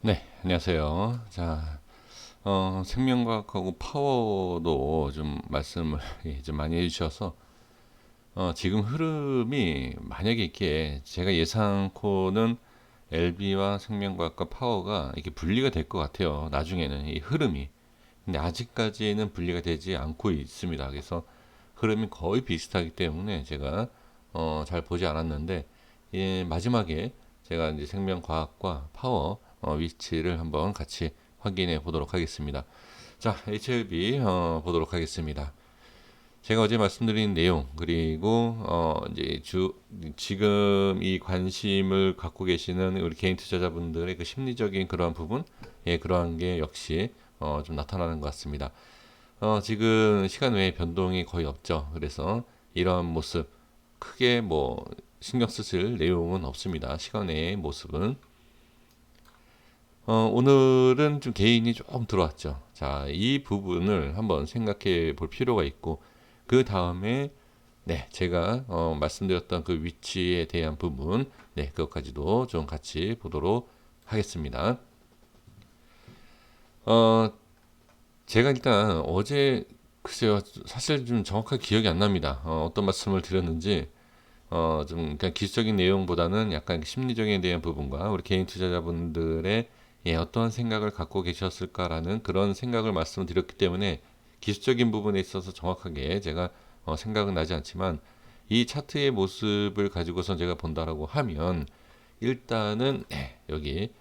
네, 안녕하세요. 자, 어, 생명과학하고 파워도 좀 말씀을 예, 좀 많이 해주셔서 어, 지금 흐름이 만약에 이렇게 제가 예상코는 LB와 생명과학과 파워가 이렇게 분리가 될 것 같아요. 나중에는 이 흐름이. 근데 아직까지는 분리가 되지 않고 있습니다. 그래서 흐름이 거의 비슷하기 때문에 제가 어, 잘 보지 않았는데 예, 마지막에 제가 이제 생명과학과 파워 어, 위치를 한번 같이 확인해 보도록 하겠습니다. 자, HLB 어, 보도록 하겠습니다. 제가 어제 말씀드린 내용 그리고 어 이제 주 지금 이 관심을 갖고 계시는 우리 개인 투자자분들의 그 심리적인 그러한 부분 예 그러한 게 역시 어 좀 나타나는 것 같습니다. 어 지금 시간 외에 변동이 거의 없죠. 그래서 이러한 모습 크게 뭐 신경 쓰실 내용은 없습니다. 시간 외의 모습은 어, 오늘은 좀 개인이 조금 들어왔죠. 자, 이 부분을 한번 생각해 볼 필요가 있고, 그 다음에, 네, 제가 어, 말씀드렸던 그 위치에 대한 부분, 네, 그것까지도 좀 같이 보도록 하겠습니다. 어, 제가 일단 어제, 글쎄요, 사실 좀 정확하게 기억이 안 납니다. 어, 어떤 말씀을 드렸는지, 어, 좀 그냥 기술적인 내용보다는 약간 심리적인 대한 부분과 우리 개인 투자자분들의 예, 어떠한 생각을 갖고 계셨을까라는 그런 생각을 말씀드렸기 때문에 기술적인 부분에 있어서 정확하게 제가 어, 생각은 나지 않지만 이 차트의 모습을 가지고서 제가 본다라고 하면 일단은 네, 여기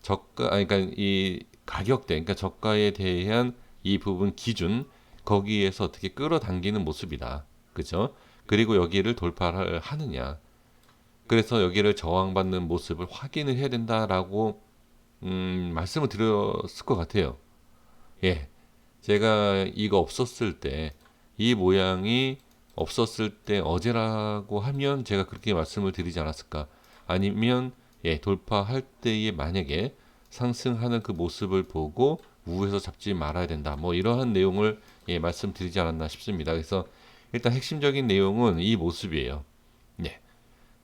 저가 아니 그러니까 이 가격대 그러니까 저가에 대한 이 부분 기준 거기에서 어떻게 끌어당기는 모습이다. 그죠? 그리고 여기를 돌파를 하느냐. 그래서 여기를 저항받는 모습을 확인을 해야 된다라고 음, 말씀을 드렸을 것 같아요. 예. 제가 이거 없었을 때, 이 모양이 없었을 때 어제라고 하면 제가 그렇게 말씀을 드리지 않았을까? 아니면, 예, 돌파할 때에 만약에 상승하는 그 모습을 보고 우에서 잡지 말아야 된다. 뭐 이러한 내용을 예, 말씀드리지 않았나 싶습니다. 그래서 일단 핵심적인 내용은 이 모습이에요. 네.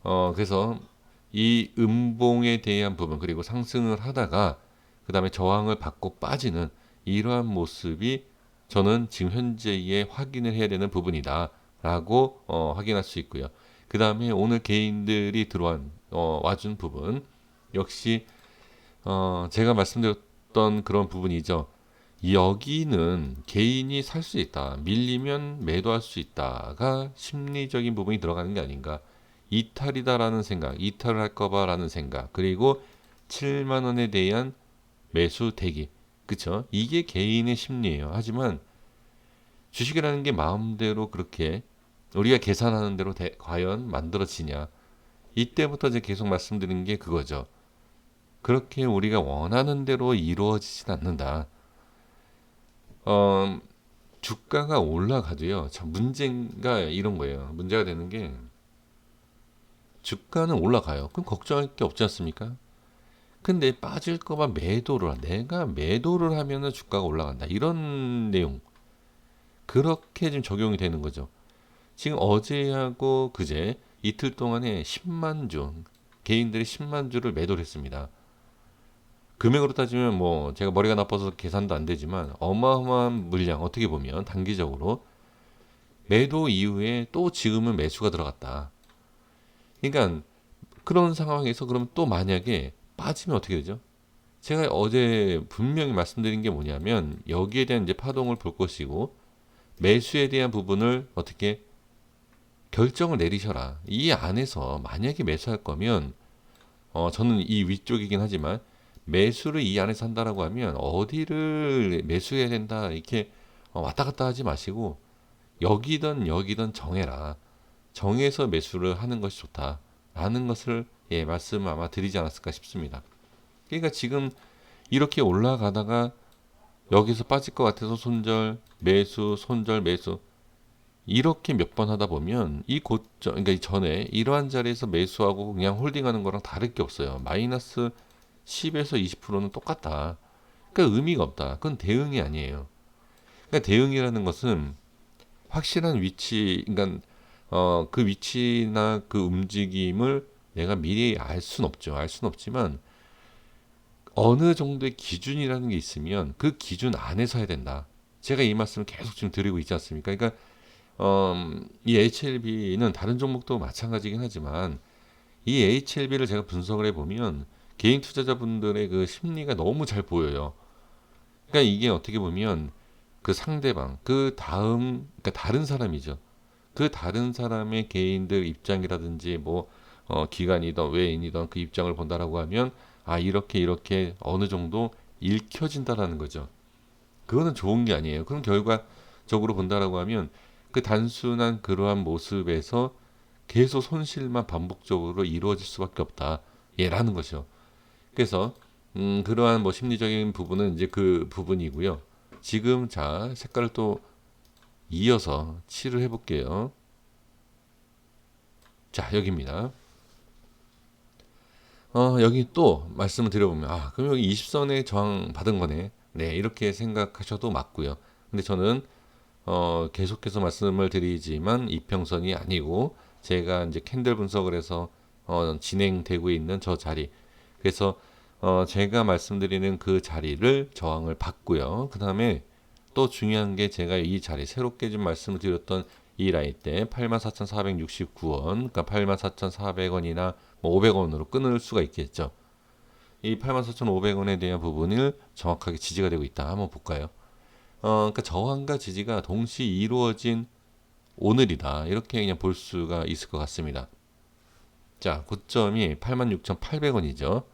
어, 그래서 이 음봉에 대한 부분 그리고 상승을 하다가 그 다음에 저항을 받고 빠지는 이러한 모습이 저는 지금 현재에 확인을 해야 되는 부분이다라고 어, 확인할 수 있고요. 그 다음에 오늘 개인들이 들어온 어, 와준 부분 역시 어, 제가 말씀드렸던 그런 부분이죠. 여기는 개인이 살 수 있다. 밀리면 매도할 수 있다가 심리적인 부분이 들어가는 게 아닌가. 이탈이다라는 생각, 이탈을 할까봐라는 생각, 그리고 7만 원에 대한 매수 대기, 그쵸? 이게 개인의 심리예요. 하지만 주식이라는 게 마음대로 그렇게 우리가 계산하는 대로 대, 과연 만들어지냐? 이때부터 제가 계속 말씀드린 게 그거죠. 그렇게 우리가 원하는 대로 이루어지진 않는다. 어, 주가가 올라가도요. 참 문제가 이런 거예요. 문제가 되는 게 주가는 올라가요. 그럼 걱정할 게 없지 않습니까? 근데 빠질까봐 매도를 내가 매도를 하면은 주가가 올라간다. 이런 내용 그렇게 좀 적용이 되는 거죠. 지금 어제하고 그제 이틀 동안에 10만 주 개인들이 10만 주를 매도를 했습니다. 금액으로 따지면 뭐 제가 머리가 나빠서 계산도 안 되지만 어마어마한 물량 어떻게 보면 단기적으로 매도 이후에 또 지금은 매수가 들어갔다. 그러니까 그런 상황에서 그러면 또 만약에 빠지면 어떻게 되죠? 제가 어제 분명히 말씀드린 게 뭐냐면 여기에 대한 이제 파동을 볼 것이고 매수에 대한 부분을 어떻게 결정을 내리셔라. 이 안에서 만약에 매수할 거면 어 저는 이 위쪽이긴 하지만 매수를 이 안에서 한다라고 하면 어디를 매수해야 된다 이렇게 어, 왔다 갔다 하지 마시고 여기든 여기든 정해라. 정해서 매수를 하는 것이 좋다 라는 것을 예, 말씀 아마 드리지 않았을까 싶습니다. 그러니까 지금 이렇게 올라가다가 여기서 빠질 것 같아서 손절, 매수, 손절, 매수 이렇게 몇 번 하다 보면 이 고점, 그러니까 이 전에 이러한 자리에서 매수하고 그냥 홀딩하는 거랑 다를 게 없어요. 마이너스 10에서 20%는 똑같다. 그러니까 의미가 없다. 그건 대응이 아니에요. 그러니까 대응이라는 것은 확실한 위치, 그러니까 어, 그 위치나 그 움직임을 내가 미리 알 수는 없죠. 알 수는 없지만 어느 정도의 기준이라는 게 있으면 그 기준 안에서 해야 된다. 제가 이 말씀을 계속 지금 드리고 있지 않습니까? 그러니까 음, 이 HLB는 다른 종목도 마찬가지긴 하지만 이 HLB를 제가 분석을 해보면 개인 투자자분들의 그 심리가 너무 잘 보여요. 그러니까 이게 어떻게 보면 그 상대방, 그 다음, 그러니까 다른 사람이죠. 그 다른 사람의 개인들 입장이라든지 뭐 어, 기관이든 외인이든 그 입장을 본다라고 하면 아 이렇게 이렇게 어느 정도 읽혀진다라는 거죠. 그거는 좋은 게 아니에요. 그럼 결과적으로 본다라고 하면 그 단순한 그러한 모습에서 계속 손실만 반복적으로 이루어질 수밖에 없다. 예라는 것이요. 그래서 음, 그러한 뭐 심리적인 부분은 이제 그 부분이고요. 지금 자 색깔을 또 이어서 칠을 해볼게요. 자 여기입니다. 어, 여기 또 말씀을 드려보면 아 그럼 여기 20선에 저항 받은 거네. 네 이렇게 생각하셔도 맞고요. 근데 저는 어, 계속해서 말씀을 드리지만 이평선이 아니고 제가 이제 캔들 분석을 해서 어, 진행되고 있는 저 자리 그래서 어, 제가 말씀드리는 그 자리를 저항을 받고요. 그 다음에 또 중요한 게 제가 이 자리 새롭게 좀 말씀을 드렸던 이 라인 때 84,469원, 그러니까 84,400원이나 뭐 500원으로 끊을 수가 있겠죠. 이 84,500원에 대한 부분을 정확하게 지지가 되고 있다. 한번 볼까요? 어, 그러니까 저항과 지지가 동시 이루어진 오늘이다. 이렇게 그냥 볼 수가 있을 것 같습니다. 자, 고점이 86,800원이죠.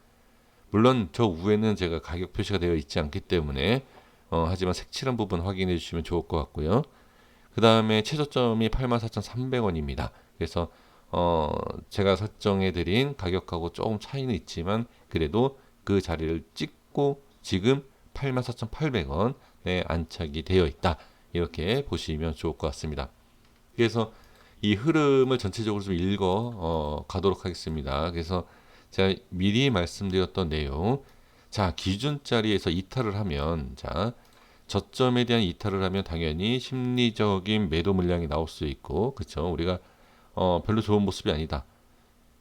물론 저 위에는 제가 가격 표시가 되어 있지 않기 때문에 어, 하지만 색칠한 부분 확인해 주시면 좋을 것 같고요. 그 다음에 최저점이 84,300원입니다. 그래서 어, 제가 설정해 드린 가격하고 조금 차이는 있지만 그래도 그 자리를 찍고 지금 84,800원에 안착이 되어 있다. 이렇게 보시면 좋을 것 같습니다. 그래서 이 흐름을 전체적으로 좀 읽어 어, 가도록 하겠습니다. 그래서 제가 미리 말씀드렸던 내용. 자, 기준 자리에서 이탈을 하면 자, 저점에 대한 이탈을 하면 당연히 심리적인 매도 물량이 나올 수 있고, 그렇죠? 우리가 어, 별로 좋은 모습이 아니다.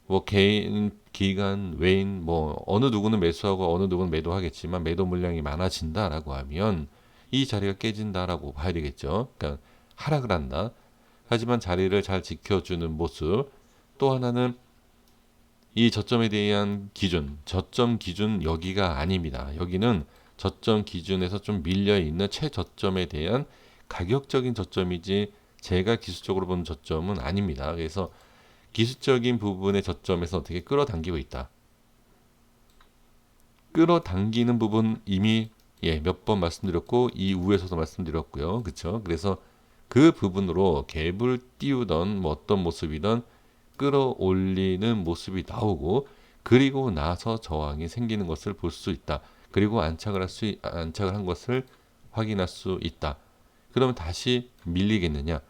뭐 개인, 기관, 외인, 뭐 어느 누구는 매수하고 어느 누구는 매도하겠지만 매도 물량이 많아진다라고 하면 이 자리가 깨진다라고 봐야 되겠죠. 그러니까 하락을 한다. 하지만 자리를 잘 지켜주는 모습. 또 하나는 이 저점에 대한 기준, 저점 기준 여기가 아닙니다. 여기는 저점 기준에서 좀 밀려 있는 최저점에 대한 가격적인 저점이지 제가 기술적으로 보는 저점은 아닙니다. 그래서 기술적인 부분의 저점에서 어떻게 끌어당기고 있다. 끌어당기는 부분 이미 예, 몇 번 말씀드렸고 이후에서도 말씀드렸고요. 그렇죠? 그래서 그 부분으로 갭을 띄우던 뭐 어떤 모습이든 끌어올리는 모습이 나오고 그리고 나서 저항이 생기는 것을 볼 수 있다. 그리고 안착을 할 수 안착을 한 것을 확인할 수 있다. 그러면 다시 밀리겠느냐?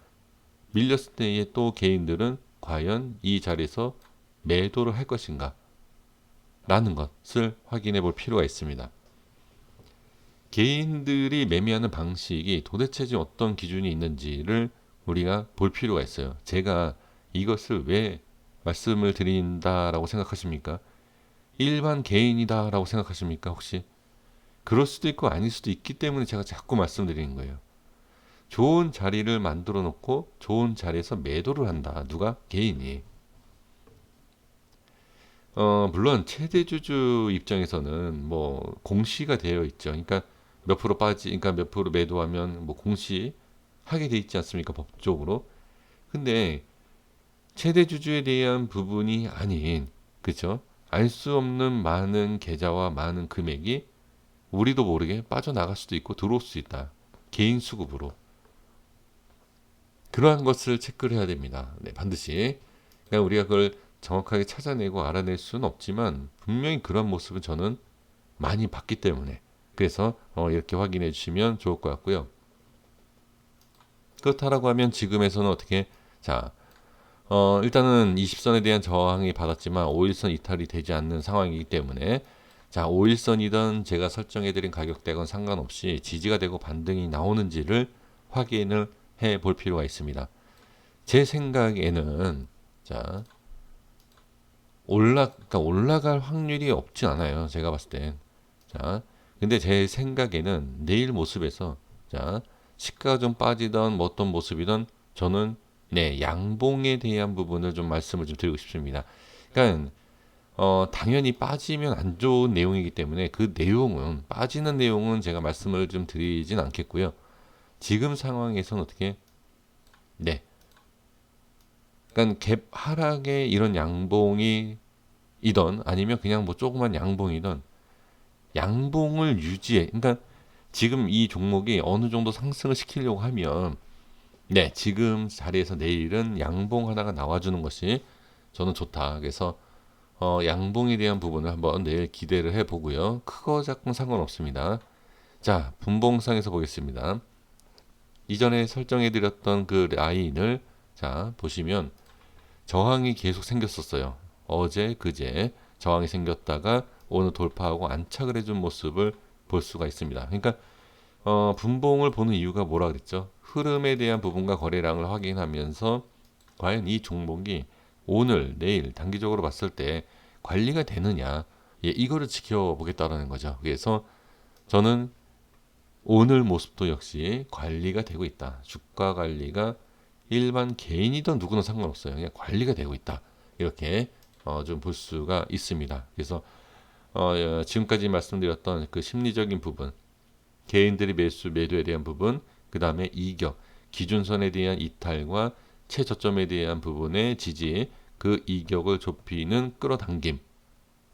밀렸을 때에 또 개인들은 과연 이 자리에서 매도를 할 것인가? 라는 것을 확인해 볼 필요가 있습니다. 개인들이 매매하는 방식이 도대체 지금 어떤 기준이 있는지를 우리가 볼 필요가 있어요. 제가 이것을 왜 말씀을 드린다라고 생각하십니까? 일반 개인이다라고 생각하십니까? 혹시? 그럴 수도 있고 아닐 수도 있기 때문에 제가 자꾸 말씀드리는 거예요. 좋은 자리를 만들어 놓고 좋은 자리에서 매도를 한다. 누가? 개인이. 어, 물론 최대주주 입장에서는 뭐 공시가 되어 있죠. 그러니까 몇 프로 빠지, 그러니까 몇 프로 매도하면 뭐 공시 하게 돼 있지 않습니까? 법적으로. 근데 최대 주주에 대한 부분이 아닌 그렇죠? 알 수 없는 많은 계좌와 많은 금액이 우리도 모르게 빠져나갈 수도 있고 들어올 수 있다. 개인 수급으로. 그러한 것을 체크를 해야 됩니다. 네, 반드시. 그러니까 우리가 그걸 정확하게 찾아내고 알아낼 수는 없지만 분명히 그런 모습은 저는 많이 봤기 때문에 그래서 어, 이렇게 확인해 주시면 좋을 것 같고요. 그렇다라고 하면 지금에서는 어떻게 자 어, 일단은 20선에 대한 저항이 받았지만 5일선 이탈이 되지 않는 상황이기 때문에 자 5일선이든 제가 설정해드린 가격대건 상관없이 지지가 되고 반등이 나오는지를 확인을 해 볼 필요가 있습니다. 제 생각에는 자 올라 그러니까 올라갈 확률이 없지 않아요. 제가 봤을 땐 자, 근데 제 생각에는 내일 모습에서 자, 시가가 좀 빠지던 뭐 어떤 모습이든 저는 네, 양봉에 대한 부분을 좀 말씀을 좀 드리고 싶습니다. 그러니까 어, 당연히 빠지면 안 좋은 내용이기 때문에 그 내용은 빠지는 내용은 제가 말씀을 좀 드리진 않겠고요. 지금 상황에서는 어떻게 네. 그러니까 갭 하락의 이런 양봉이 이던 아니면 그냥 뭐 조그만 양봉이던 양봉을 유지해. 그러니까 지금 이 종목이 어느 정도 상승을 시키려고 하면 네, 지금 자리에서 내일은 양봉 하나가 나와주는 것이 저는 좋다. 그래서 어, 양봉에 대한 부분을 한번 내일 기대를 해보고요. 크고 작은 상관없습니다. 자, 분봉상에서 보겠습니다. 이전에 설정해드렸던 그 라인을 자 보시면 저항이 계속 생겼었어요. 어제, 그제 저항이 생겼다가 오늘 돌파하고 안착을 해준 모습을 볼 수가 있습니다. 그러니까 어, 분봉을 보는 이유가 뭐라 그랬죠? 흐름에 대한 부분과 거래량을 확인하면서 과연 이 종목이 오늘, 내일 단기적으로 봤을 때 관리가 되느냐, 예, 이거를 지켜보겠다라는 거죠. 그래서 저는 오늘 모습도 역시 관리가 되고 있다. 주가 관리가 일반 개인이든 누구나 상관없어요. 그냥 관리가 되고 있다. 이렇게 어, 좀 볼 수가 있습니다. 그래서 어, 어, 지금까지 말씀드렸던 그 심리적인 부분, 개인들이 매수 매도에 대한 부분, 그 다음에 이격, 기준선에 대한 이탈과 최저점에 대한 부분의 지지, 그 이격을 좁히는 끌어당김.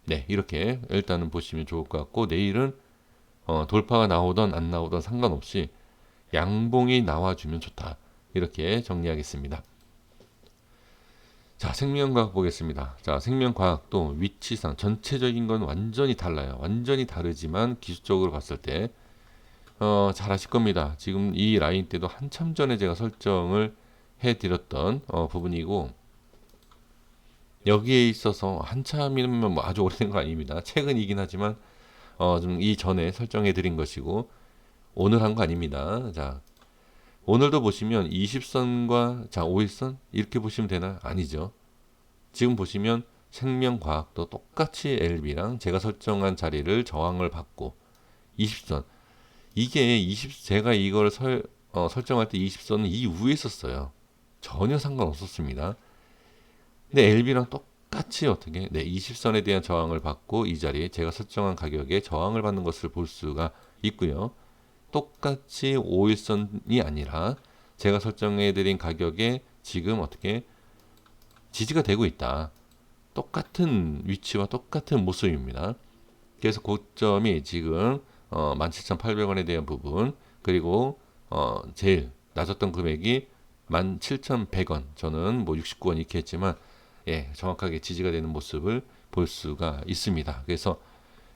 네, 이렇게 일단은 보시면 좋을 것 같고 내일은 어, 돌파가 나오던 안 나오던 상관없이 양봉이 나와주면 좋다. 이렇게 정리하겠습니다. 자, 생명과학 보겠습니다. 자, 생명과학도 위치상 전체적인 건 완전히 달라요. 완전히 다르지만 기술적으로 봤을 때 어, 잘 아실 겁니다. 지금 이 라인 때도 한참 전에 제가 설정을 해드렸던 어, 부분이고 여기에 있어서 한참이면 뭐 아주 오래된 거 아닙니다. 최근이긴 하지만 어, 좀 이전에 설정해 드린 것이고 오늘 한 거 아닙니다. 자, 오늘도 보시면 20선과 자, 5일선 이렇게 보시면 되나? 아니죠. 지금 보시면 생명과학도 똑같이 LB랑 제가 설정한 자리를 저항을 받고 20선 이게 20 제가 이걸 설, 어, 설정할 때 20선은 이 위에 있었어요. 전혀 상관없었습니다. 근데 LB랑 똑같이 어떻게 네, 20선에 대한 저항을 받고 이 자리에 제가 설정한 가격에 저항을 받는 것을 볼 수가 있고요. 똑같이 5일선이 아니라 제가 설정해 드린 가격에 지금 어떻게 지지가 되고 있다. 똑같은 위치와 똑같은 모습입니다. 그래서 고점이 지금 어, 17,800원에 대한 부분 그리고 어, 제일 낮았던 금액이 17,100원 저는 뭐 69원 이렇게 했지만 예, 정확하게 지지가 되는 모습을 볼 수가 있습니다. 그래서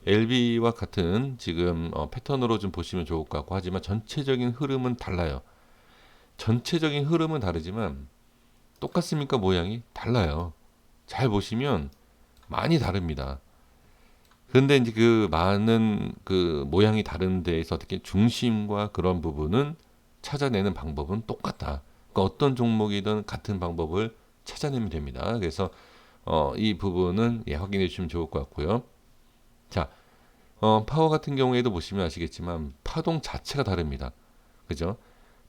LB와 같은 지금 어, 패턴으로 좀 보시면 좋을 것 같고 하지만 전체적인 흐름은 달라요. 전체적인 흐름은 다르지만 똑같습니까 모양이 달라요. 잘 보시면 많이 다릅니다. 그런데 이제 그 많은 그 모양이 다른 데에서 어떻게 중심과 그런 부분은 찾아내는 방법은 똑같다. 그러니까 어떤 종목이든 같은 방법을 찾아내면 됩니다. 그래서 어, 이 부분은 예, 확인해 주시면 좋을 것 같고요. 자, 어, 파워 같은 경우에도 보시면 아시겠지만 파동 자체가 다릅니다. 그죠?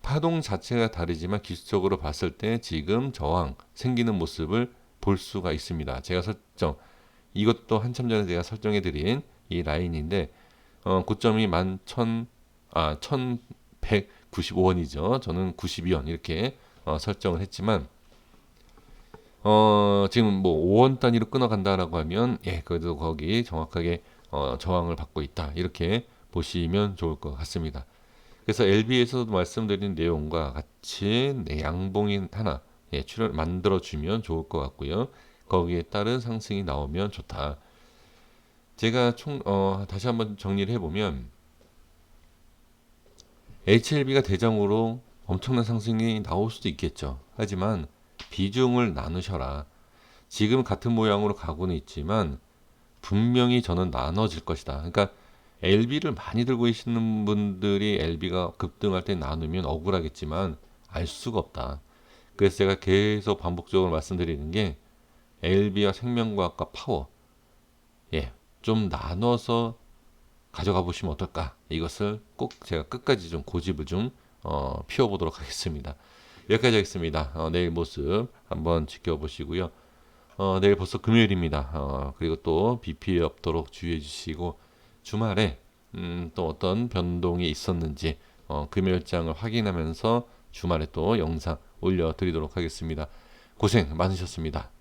파동 자체가 다르지만 기술적으로 봤을 때 지금 저항 생기는 모습을 볼 수가 있습니다. 제가 설정 이것도 한참 전에 제가 설정해 드린 이 라인인데 어, 고점이 11,000 아, 1,195원이죠. 저는 92원 이렇게 어, 설정을 했지만 어, 지금 뭐 5원 단위로 끊어간다라고 하면 예, 그래도 거기 정확하게 어, 저항을 받고 있다. 이렇게 보시면 좋을 것 같습니다. 그래서 LB에서도 말씀드린 내용과 같이 네, 양봉인 하나 예, 출연 만들어 주면 좋을 것 같고요. 거기에 따른 상승이 나오면 좋다. 제가 총 어, 다시 한번 정리를 해보면 HLB가 대장으로 엄청난 상승이 나올 수도 있겠죠. 하지만 비중을 나누셔라. 지금 같은 모양으로 가고는 있지만 분명히 저는 나눠질 것이다. 그러니까 LB를 많이 들고 계시는 분들이 LB가 급등할 때 나누면 억울하겠지만 알 수가 없다. 그래서 제가 계속 반복적으로 말씀드리는 게 LB와 생명과학과 파워 예, 좀 나눠서 가져가 보시면 어떨까? 이것을 꼭 제가 끝까지 좀 고집을 좀 어, 피워보도록 하겠습니다. 여기까지 하겠습니다. 어, 내일 모습 한번 지켜보시고요. 어, 내일 벌써 금요일입니다. 어, 그리고 또 비 피해 없도록 주의해 주시고 주말에 음, 또 어떤 변동이 있었는지 어, 금요일장을 확인하면서 주말에 또 영상 올려드리도록 하겠습니다. 고생 많으셨습니다.